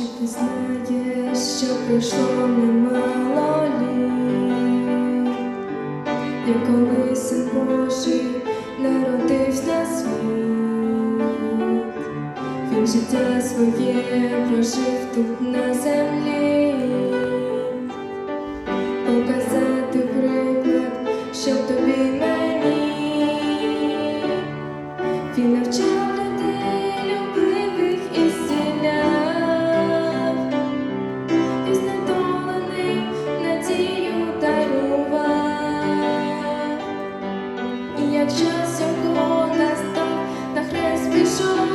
знаєш, що пройшло немало літ, як коли син Божий народився на світ, він життя своє прожив тут на землі, показати приклад, щоб тобі мені. Він навчав як його настав, на хрест пішов,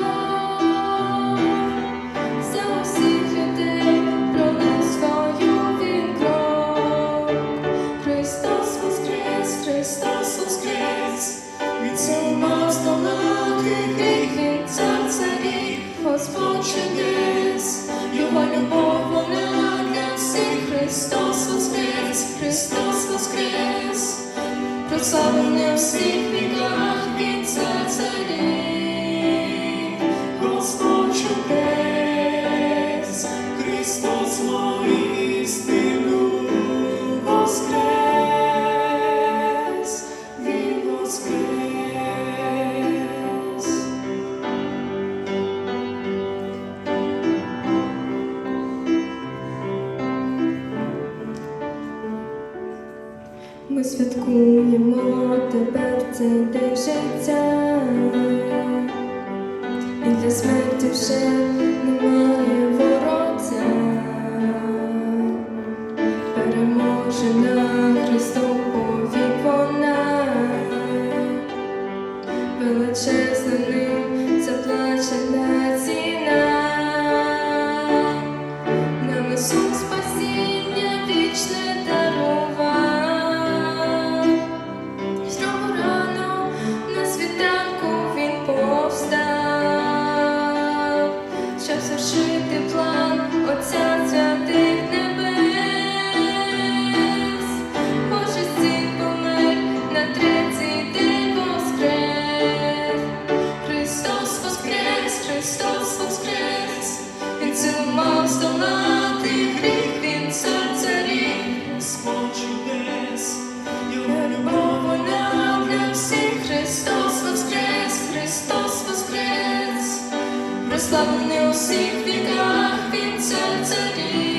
за усіх людей пролив. Христос воскрес, Христос воскрес, від цього здолати гріх, він цар царів, Господь всіх, Христос воскрес, Христос воскрес, у всіх віках, він цар царів, Господь чудес, Христос воскрес, Він воскрес. Святкуємо тепер цей день життя, і для смерті вже немає воротя, переможена Христом повік вона, величезна Христос воскрес, Він цілував здолати гріх, Він цар царів, Господь чудес, Його любов вона для всіх, Христос воскрес, Христос воскрес, прославлений у всіх віках, Він цар царів.